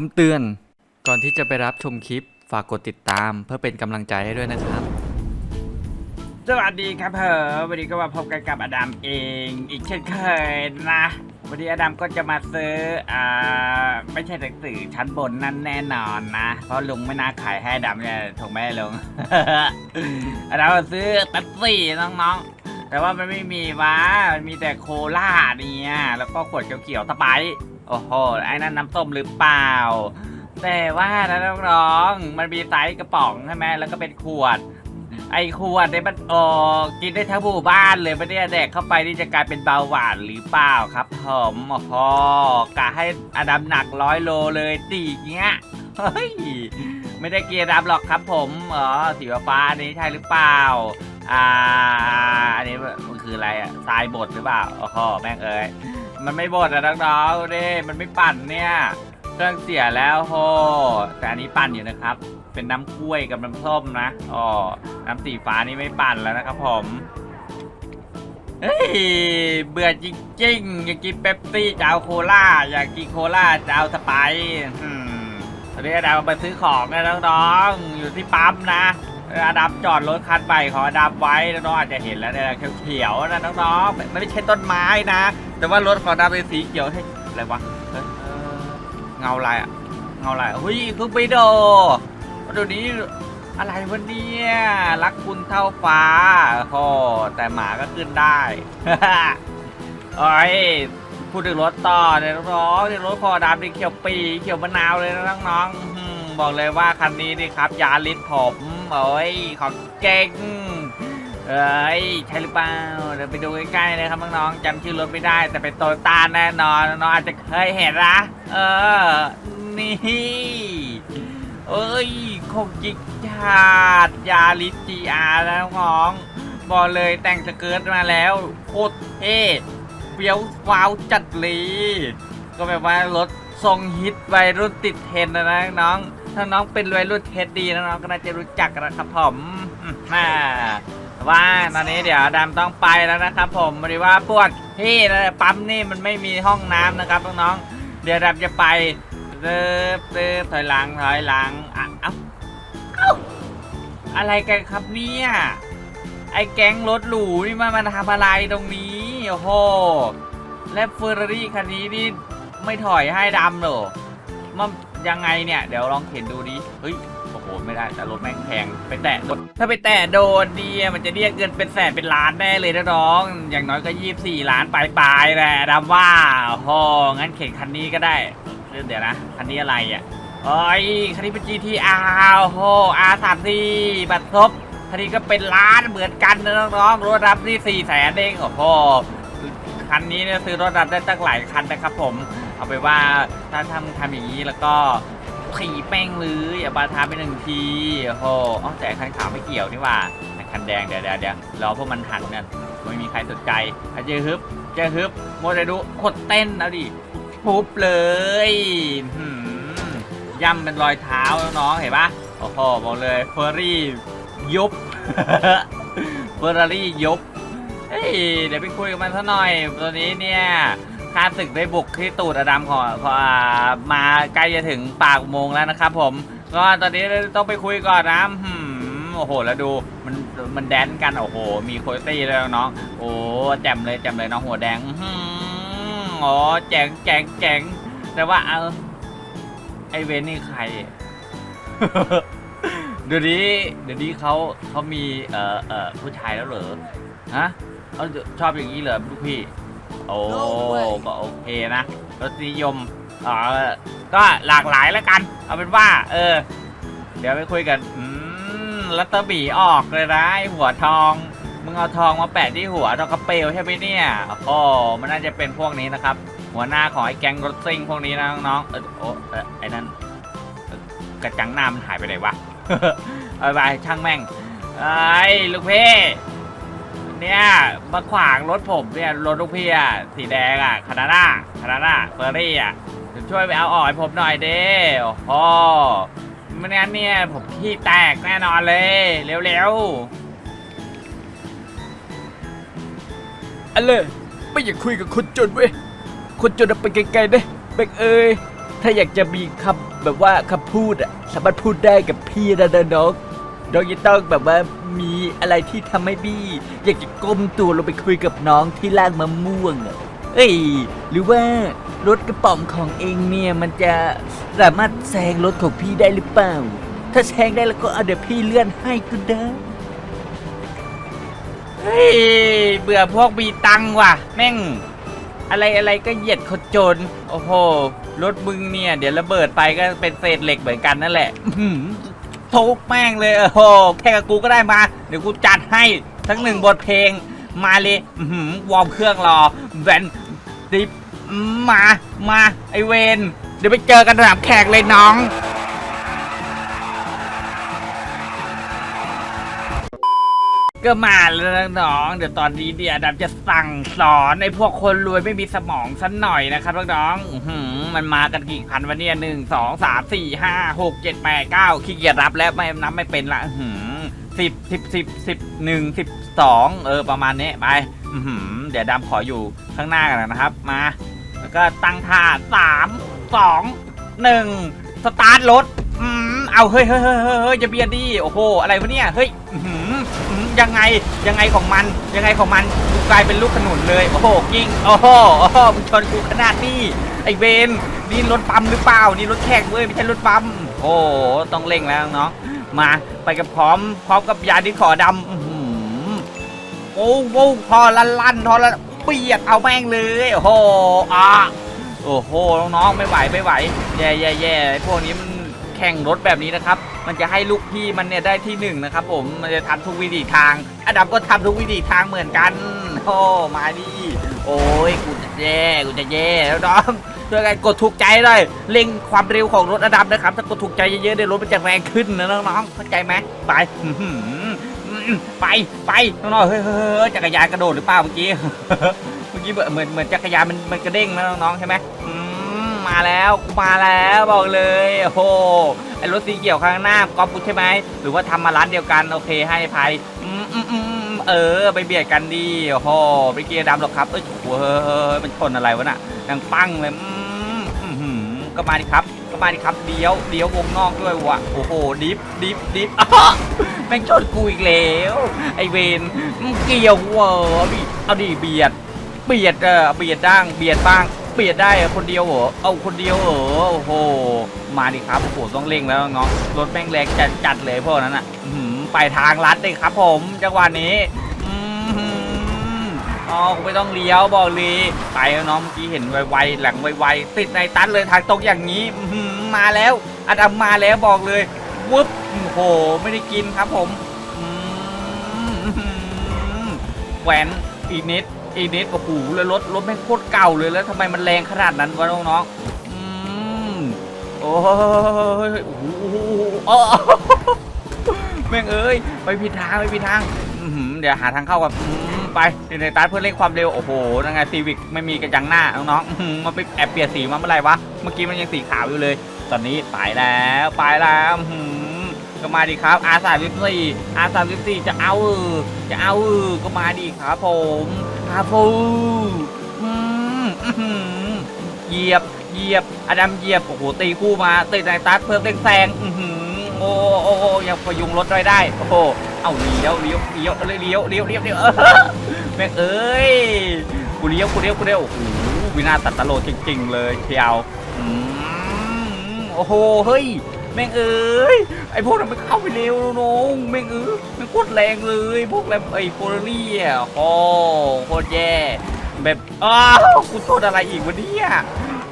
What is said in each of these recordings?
คำเตือน ก่อนที่จะไปรับชมคลิป ฝากกดติดตามเพื่อเป็นกำลังใจให้ด้วยนะครับ สวัสดีครับเพอวันนี้ก็มาพบกันกับอดัมเอง อีกเช่นเคยนะ วันนี้อดัมก็จะมาซื้ออ่าไม่ใช่หนังสือชั้นบนนั่นแน่นอนนะ เพราะลุงไม่น่าขายให้อดัมเนี่ยถูกไหมลุง อดัมมาซื้อแป๊บซี่น้องๆ แต่ว่ามันไม่มีวะมันมีแต่โคลาเนี่ยแล้วก็ขวดเขียวๆสไปซ์ โอ้โห ไอ้นั่นน้ำส้มหรือเปล่า แต่ว่านะน้องๆมันมีไซส์กระป๋องใช่ไหมแล้วก็เป็นขวด ไอ้ขวดเนี่ยมันโอ้กินได้ทั้งหมู่บ้านเลยไม่ได้แดกเข้าไปนี่จะกลายเป็นเบาหวานหรือเปล่าครับผมโอ้โหกะให้อดัมหนักร้อยโลเลยตีเงี้ย เฮ้ย ไม่ได้เกียร์ดำหรอกครับผมอ๋อสีฟ้าอันนี้ใช่หรือเปล่า อ่า อันนี้มันคืออะไรอะทรายบดหรือเปล่า โอ้โห แม่งเอ้ย มันไม่บดอะน้องๆเด้มันไม่ปั่นเนี่ย เครื่องเสียแล้วโหแต่อันนี้ปั่นอยู่นะครับ เป็นน้ำกล้วยกับน้ำส้มนะอ๋อน้ำสีฟ้านี่ไม่ปั่นแล้วนะครับผมเฮ้ยเบื่อจริงๆอยากกินเป๊ปซี่จะเอาโคลาอยากกินโคลาจะเอาสไปซ์อืมตอนนี้อาดัมไปซื้อของนะน้องๆอยู่ที่ปั๊มนะอาดัมจอดรถคันใหม่ของอาดัมไว้น้องๆอาจจะเห็นแล้วเนี่ยเขียวๆนะน้องๆไม่ได้ใช่ต้นไม้นะ แต่ว่ารถของอาดัมเป็นสีเขียวให้ยอะไรวะเฮ้ยเออเงาอะไรอะเงาอะไรอะเฮ้ยคือไปโดมาดูนี้อะไรวะเนี่ยรักคุณเท่าฟ้าโอ้แต่หมาก็ขึ้นได้ โอ้ยพูดถึงรถต่อเนี่ยน้องๆเนี่ยรถคอดำนี่เขียวปีเขียวมะนาวเลยนะน้องๆอื้อหือบอกเลยว่าคันนี้นี่ครับยาลิสผมโอ้ยของเก่ง เอ้ยใช่หรือเปล่าเดี๋ยวไปดูใกล้ๆเลยครับน้องๆจำชื่อรถไม่ได้ แต่เป็นโตโยต้าแน่นอนน้องอาจจะเคยเห็นนะเออนี่เอ้ยคงจิกชาดยาลิสจีอาร์แล้วน้องบอกเลยแต่งสเกิร์ตมาแล้วโคตรเท่เปรี้ยวว้าวจัดเลยก็แบบว่ารถทรงฮิตวัยรุ่นติดเทรนนะน้องถ้าน้องเป็นวัยรุ่นเทสดีน้องก็น่าจะรู้จักนะครับผมอืมอ่า ว่าตอนนี้เดี๋ยวดำต้องไปแล้วนะครับผมพอดีว่าพวกที่นะปั๊มนี่มันไม่มีห้องน้ำนะครับน้องๆเดี๋ยวดำจะไปเติบเติบถอยหลังถอยหลังอะเอ้าเอ้าอะไรกันครับเนี่ยไอ้แก๊งรถหรูนี่มันมาทำอะไรตรงนี้โอ้โหและเฟอร์รารี่คันนี้นี่ไม่ถอยให้ดำเหรอมันยังไงเนี่ย เดี๋ยวลองเข็นดูดิเฮ้ยโอ้โหไม่ได้แต่รถแม่งแพงไปแตะโดน ถ้าไปแตะโดนดีอะมันจะเรียกเงินเป็นแสนเป็นล้านแน่เลยนะน้อง อย่างน้อยก็ยี่สิบสี่ล้านปลายๆแหละดำว่าโอ้โหงั้นเข็นคันนี้ก็ได้เดี๋ยวนะคันนี้อะไรอะโอ้ยคันนี้เป็น GTR โอ้โห R34 บัตรครบคันนี้ก็เป็นล้านเหมือนกันนะน้องๆรถรับนี่สี่แสนเองโอ้โห คันนี้เนี่ยซื้อรถรับได้ตั้งหลายคันนะครับผม เอาไปว่าถ้าทำทำอย่างนี้แล้วก็ ขี่แป้งเลยอย่าบาทาไปหนึ่งทีโอ้โหอ๋อแต่คันขาวไม่เกี่ยวนี่หว่าแต่คันแดงเดี๋ยวเดี๋ยวเดี๋ยวรอพวกมันหันกันไม่มีใครสนใจอะเจอฮึบเจอฮึบโมเดลดูกดเต้นเอาดิปุ๊บเลยย่ำเป็นรอยเท้าน้องเห็นปะโอ้โหบอกเลยเฟอร์รี่ยุบเฟอร์รารี่ยุบเฮ้ยเดี๋ยวไปคุยกับมันซะหน่อย ตัวนี้เนี่ย ข้าศึกได้บุกที่ตูดอดัมของของอ่ามาใกล้จะถึงปากอุโมงค์แล้วนะครับ ผมก็ตอนนี้ต้องไปคุยก่อนนะหืมโอ้โห แล้วดูมันมันแดนกันโอ้โห มีโคตี้แล้วน้องโอ้แจ่มเลยแจ่มเลยน้องหัวแดงอื้อหืออ๋อแจงแจงแจงแต่ว่าเอาไอเวนนี่ใครเดี๋ยวนี้เดี๋ยวนี้เขาเขามีเอ่อเอ่อผู้ชายแล้วเหรอฮะเขาชอบอย่างนี้เหรอลูกพี่ โอ้ก็โอเคนะรสนิยมเอ่อก็หลากหลายแล้วกัน เอาเป็นว่า เออ เดี๋ยวไปคุยกันอืมลัตเตอร์บีออกเลยนะไอ้หัวทองมึงเอาทองมาแปะที่หัวทองกระเปลวใช่ไหมเนี่ยโอ้มันน่าจะเป็นพวกนี้นะครับ หัวหน้าของไอ้แก๊งรถซิ่งพวกนี้นะน้องๆเออโอ้เออไอ้นั่นเอ่อกระจังหน้ามันหายไปไหนวะเอาไปช่างแม่งไอ้ยลูกพี่ เนี่ยมาขวางรถผมเนี่ยรถลูกพี่อะสีแดงอะคานาด้าคานาด้าเฟอร์รี่อะช่วยไปเอาออกให้ผมหน่อยเด้โอ้โหไม่งั้นเนี่ยผมขี้แตกแน่นอนเลยเร็วๆอันเลยไม่อยากคุยกับคนจนเว้ยคนจนเอาไปไกลๆเด้เบกเอ้ยถ้าอยากจะมีคำแบบว่าคำพูดอะสามารถพูดได้กับพี่นะนะน้อง น้องจะต้องแบบว่ามีอะไรที่ทำให้พี่อยากจะก้มตัวลงไปคุยกับน้องที่ล่างมะม่วงอะเอ้ย หรือว่ารถกระป๋องของเองเนี่ย มันจะสามารถแซงรถของพี่ได้หรือเปล่า ถ้าแซงได้แล้วก็เอาเดี๋ยวพี่เลื่อนให้ก็ได้ เฮ้ยเบื่อพวกมีตังค์ว่ะ แม่ง อะไรอะไรก็เหยียดคนจน โอ้โห รถมึงเนี่ย เดี๋ยวระเบิดไปก็เป็นเศษเหล็กเหมือนกันนั่นแหละอื้อหือ ทุกแม่งเลย โอ้โหแค่กับกูก็ได้มา เดี๋ยวกูจัดให้ทั้งหนึ่งบทเพลงมาเลยวอร์มเครื่องรอแวนดิบมา มาไอเวนเดี๋ยวไปเจอกันสนามแขกเลยน้อง ก็มาแล้วน้องเดี๋ยวตอนนี้เดียดับจะสั่งสอนในพวกคนรวยไม่มีสมองสันหน่อยนะครับน้องๆอื้อหือมันมากันกี่พันวันเนี้หนึ่งสองสามสี่ห้าหกเจ็ดแปดเก้าขี้เกียจรับแล้วไม่นับไม่เป็นละอื้อหือสิบสิบสิบสิบหนึ่งสิบสองเออประมาณนี้ไปอื้อหือเดี๋ยวดำขออยู่ข้างหน้ากันนะครับมา แล้วก็ตั้งท่าสามสองหนึ่งสตาร์ทรถอืมเอาเฮ้ยเฮ้ยเฮ้ยเฮ้ยเฮ้ยจะเบียดดิโอ้โหอะไรวะเนี่ยเฮ้ยอื้อหืออื้อ ยังไงยังไงของมันยังไงของมันกูกลายเป็นลูกขนุนเลยโอ้โหกิ้งโอ้โหโอ้โหมึงชนกูขนาดนี้ไอเวนนี่รถปั๊มหรือเปล่านี่รถแขกเว้ยไม่ใช่รถปั๊มโอ้ต้องเร่งแล้วเน้องมาไปกับพร้อมพร้อมกับยาที่ขอดำอือหือโอ้โหพอละลั่นพอละเปียดเอาแม่งเลยโอ้โหอะโอ้โหน้องๆไม่ไหวไม่ไหวแย่แย่แย่พวกนี้มัน แข่งรถแบบนี้นะครับ มันจะให้ลูกพี่มันเนี่ยได้ที่หนึ่งนะครับผม มันจะทำทุกวิธีทาง อดับก็ทำทุกวิธีทางเหมือนกัน โอ้ มาดิโอ้ย กูจะแย่ กูจะแย่แล้วน้องช่วยกันกดถูกใจเลยเร่งความเร็วของรถอดับนะครับ ถ้ากดถูกใจเยอะๆเดี๋ยวรถมันจะแรงขึ้นนะน้องๆ เข้าใจไหมไปไปไปน้องๆเฮ้ยเฮ้ยเฮ้ยจักรยานกระโดดหรือเปล่าเมื่อกี้ เมื่อกี้เหมือนเหมือนจักรยานมันมันกระเด้งนะน้องๆใช่ไหมอื มาแล้วกูมาแล้วบอกเลยโอ้โหไอรถสีเขียวข้างหน้าก๊อปกูใช่ไหมหรือว่าทำมาร้านเดียวกันโอเคให้ภัยอืมอืมอืมเออไปเบียดกันดีโอ้โหไปเกียร์ดำหรอกครับเอ้ยโอ้โหเฮ้ยมันชนอะไรวะน่ะดังปั้งเลยอืมอื้อหือก็มาดิครับก็มาดิครับเลี้ยวเลี้ยววงนอกด้วยวะโอ้โหดิฟดิฟดิฟแม่งชนกูอีกแล้วไอเวนเกี่ยวหัวเอาดิเอาดิเบียดเบียดเออเบียดด้างเบียดบ้าง เบียดได้คนเดียวเหรอ เอาคนเดียวเหรอ โอ้โห มาดิครับ โอ้โห ต้องเร่งแล้วน้องรถแม่งแรงจัดจัดเลยพวกนั้นอะอื้อหือไปทางลัดเลยครับผม จังหวะนี้อือหืออ๋อไม่ต้องเลี้ยวบอกเลยไปแล้วน้องเมื่อกี้เห็นไวๆหลังไวๆติดในตันเลยทางตรงอย่างนี้อื้อหือมาแล้วอัดำมาแล้วบอกเลยวึบโอ้โห ไม่ได้กินครับผมอืมแหวนอีกนิด อีกนิดโอ้โหแล้วรถรถแม่งโคตรเก่าเลยแล้วทำไมมันแรงขนาดนั้นวะน้องๆอืมโอ้ยโอ้โหอ้แม่งเอ้ยไปผิดทางไปผิดทางเดี๋ยวหาทางเข้าก่อนอืมไปในตาร์เพื่อเร่งความเร็วโอ้โหยังไงซีวิกไม่มีกระจังหน้าน้องๆมันไปแอบเปลี่ยนสีมาเมื่อไหร่วะเมื่อกี้มันยังสีขาวอยู่เลย ตอนนี้ไปแล้วไปแล้วหืมก็มาดีครับ R 3 4 R 3 4 จะเอาเออจะเอาเออก็มาดีครับผม อาฟูอืมอื้อหือเหยียบ เหยียบ อดัมเหยียบ โอ้โห ตีคู่มาตีในตัดเพิ่มเร่งแซงอือหือโอ้โอ้โอ้ยังพยุงรถไว้ได้ โอ้โห เอาเลี้ยวเลี้ยวเลี้ยวเลี้ยวเลี้ยวเลี้ยวเลี้ยวเออแม่งเอ้ย กูเลี้ยวกูเลี้ยวกูเลี้ยว โอ้โหวินาศตัดตลกจริง ๆ เลยเชียวอืมโอ้โห เฮ้ย แม่งเอ้ยไอพวกนั้นมันเข้าไปเร็วน้องแม่งเออแม่งโคตรแรงเลยพวกแรมไอโฟลรี่อะโอ้โคตรแย่แบบอ้าวกูโทษอะไรอีกวะเนี่ย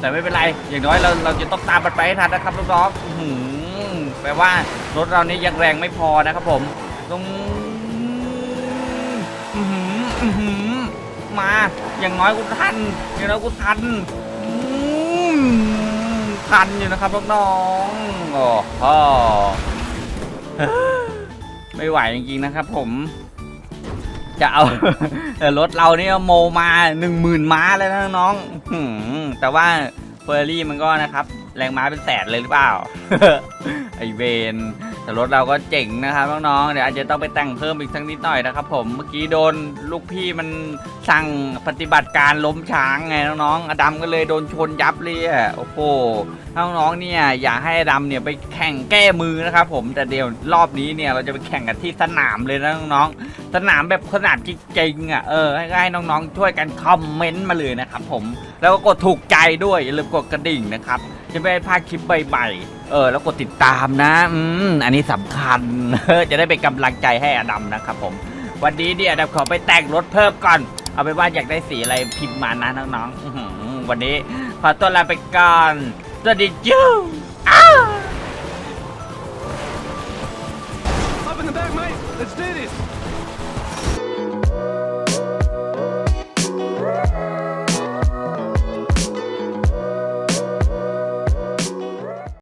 แต่ไม่เป็นไรอย่างน้อยเราเราจะต้องตามมันไปให้ทันนะครับน้องๆอื้อหือแปลว่ารถเรานี่ยังแรงไม่พอนะครับผมต้องมาอย่างน้อยกูทันอย่างน้อยกูทัน คันอยู่นะครับน้องๆโอ้โหไม่ไหวจริงๆนะครับ ผม จะเอาแต่รถเราเนี่ยโมมาหนึ่งหมื่นม้าเลยนะน้องๆแต่ว่าเฟอร์รี่มันก็นะครับ แรงม้าเป็นแสนเลยหรือเปล่า ไอเวน แต่รถเราก็เจ๋งนะครับน้องๆเดี๋ยวอาจจะต้องไปแต่งเพิ่มอีกสักนิดหน่อยนะครับ ผมเมื่อกี้โดนลูกพี่มันสั่งปฏิบัติการล้มช้างไงน้องๆอดัมก็เลยโดนชนยับเลยอะโอ้โหน้องๆเนี่ยอยากให้อดัมเนี่ยไปแข่งแก้มือนะครับ ผมแต่เดี๋ยวรอบนี้เนี่ยเราจะไปแข่งกันที่สนามเลยนะน้องๆสนามแบบขนาดจริงๆอะเออให้ให้น้องๆช่วยกันคอมเมนต์มาเลยนะครับ ผมแล้วก็กดถูกใจด้วยอย่าลืมกดกระดิ่งนะครับจะไม่พลาดคลิปใหม่ๆ เออแล้วกดติดตามนะอืมอันนี้สำคัญ จะได้เป็นกำลังใจให้อดัมนะครับผม วันนี้เนี่ยอดัมขอไปแต่งรถเพิ่มก่อน เอาไปว่าอยากได้สีอะไรพิมพ์มานะน้องๆอื้อหือวันนี้ขอตัวลาไปก่อนสวัสดีจ้า